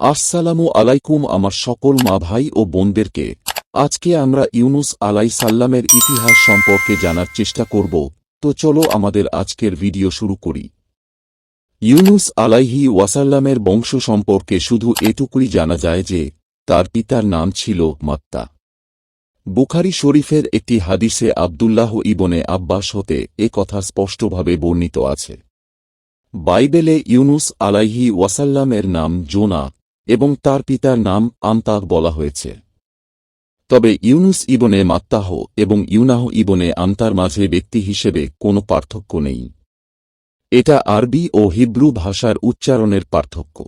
আসসালামু আলাইকুম আমার সকল মা ভাই ও বোনদেরকে। আজকে আমরা ইউনুস আলাই সাল্লামের ইতিহাস সম্পর্কে জানার চেষ্টা করব। তো চলো আমাদের আজকের ভিডিও শুরু করি। ইউনুস আলাইহি ওয়াসাল্লামের বংশ সম্পর্কে শুধু এটুকুই জানা যায় যে, তার পিতার নাম ছিল মাত্তা। বুখারি শরীফের একটি হাদিসে আবদুল্লাহ ইবনে আব্বাস হতে এ কথা স্পষ্টভাবে বর্ণিত আছে। বাইবেলে ইউনুস আলাইহি ওয়াসাল্লামের নাম জোনা এবং তার পিতার নাম আন্তাক বলা হয়েছে। তবে ইউনুস ইবনে মাত্তাহ এবং ইউনাহ ইবনে আন্তার মাঝে ব্যক্তি হিসেবে কোনো পার্থক্য নেই। এটা আরবি ও হিব্রু ভাষার উচ্চারণের পার্থক্য।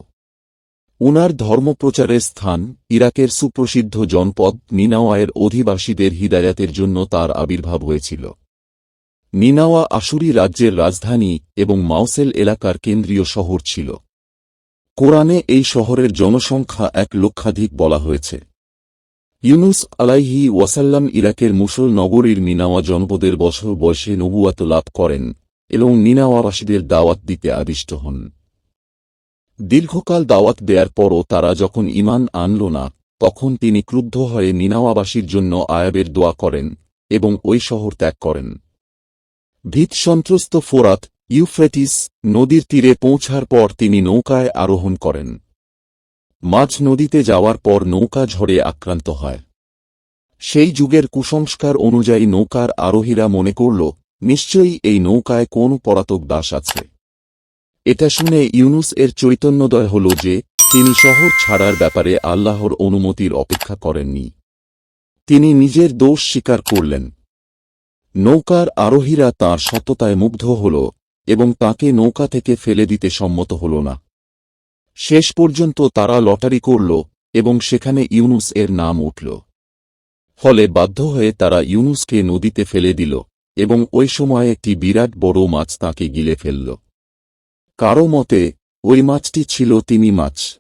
উনার ধর্মপ্রচারের স্থান ইরাকের সুপ্রসিদ্ধ জনপদ নিনাওয়ায়ের অধিবাসীদের হিদায়াতের জন্য তার আবির্ভাব হয়েছিল। নিনাওয়া আশুরি রাজ্যের রাজধানী এবং মাউসেল এলাকার কেন্দ্রীয় শহর ছিল। কোরআনে এই শহরের জনসংখ্যা এক লক্ষাধিক বলা হয়েছে। ইউনুস আলাইহি ওয়াসাল্লাম ইরাকের মুসল নগরীর নিনাওয়া জনপদের বছর বয়সে নবুয়াত লাভ করেন এবং নিনাওয়াবাসীদের দাওয়াত দিতে আদিষ্ট হন। দীর্ঘকাল দাওয়াত দেয়ার পরও তারা যখন ইমান আনল না, তখন তিনি ক্রুদ্ধ হয়ে নিনাওয়াবাসীর জন্য আয়াবের দোয়া করেন এবং ওই শহর ত্যাগ করেন। ভীত সন্ত্রস্ত ফোরাত ইউফ্রেটিস নদীর তীরে পৌঁছার পর তিনি নৌকায় আরোহণ করেন। মাঝ নদীতে যাওয়ার পর নৌকা ঝড়ে আক্রান্ত হয়। সেই যুগের কুসংস্কার অনুযায়ী নৌকার আরোহীরা মনে করল, নিশ্চয়ই এই নৌকায় কোন পরাতক দাস আছে। এটা শুনে ইউনুস এর চৈতন্যদয় হল যে, তিনি শহর ছাড়ার ব্যাপারে আল্লাহর অনুমতির অপেক্ষা করেননি। তিনি নিজের দোষ স্বীকার করলেন। নৌকার আরোহীরা তাঁর সততায় মুগ্ধ হল এবং তাকে নৌকা থেকে ফেলে দিতে সম্মত হল না। শেষ পর্যন্ত তারা লটারি করল এবং সেখানে ইউনুস এর নাম উঠল। ফলে বাধ্য হয়ে তারা ইউনুসকে নদীতে ফেলে দিল এবং ওই সময় একটি বিরাট বড় মাছ তাকে গিলে ফেলল। কারও মতে, ওই মাছটি ছিল তিনি মাছ।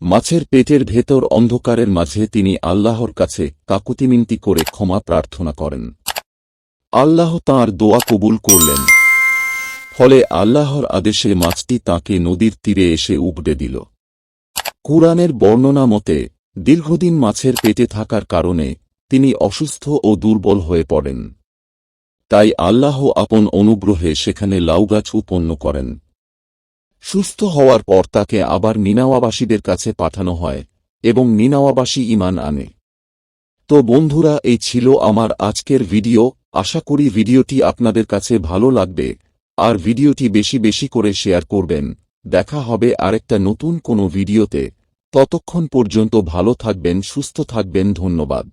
মাছের পেটের ভেতর অন্ধকারের মাঝে তিনি আল্লাহর কাছে কাকুতিমিনতি করে ক্ষমা প্রার্থনা করেন। আল্লাহ তাঁর দোয়া কবুল করলেন। ফলে আল্লাহর আদেশে মাছটি তাকে নদীর তীরে এসে উবড়ে দিল। কুরআনের বর্ণনা মতে, দীর্ঘদিন মাছের পেটে থাকার কারণে তিনি অসুস্থ ও দুর্বল হয়ে পড়েন। তাই আল্লাহ আপন অনুগ্রহে সেখানে লাউগাছ উৎপন্ন করেন। সুস্থ হওয়ার পর তাকে আবার নিনাওয়াবাসীদের কাছে পাঠানো হয় এবং নিনাওয়াবাসী ইমান আনে। তো বন্ধুরা, এই ছিল আমার আজকের ভিডিও। আশা করি ভিডিওটি আপনাদের কাছে ভালো লাগবে। আর ভিডিওটি বেশি বেশি করে শেয়ার করবেন। দেখা হবে আরেকটা নতুন কোনো ভিডিওতে। ততক্ষণ পর্যন্ত ভালো থাকবেন, সুস্থ থাকবেন, ধন্যবাদ।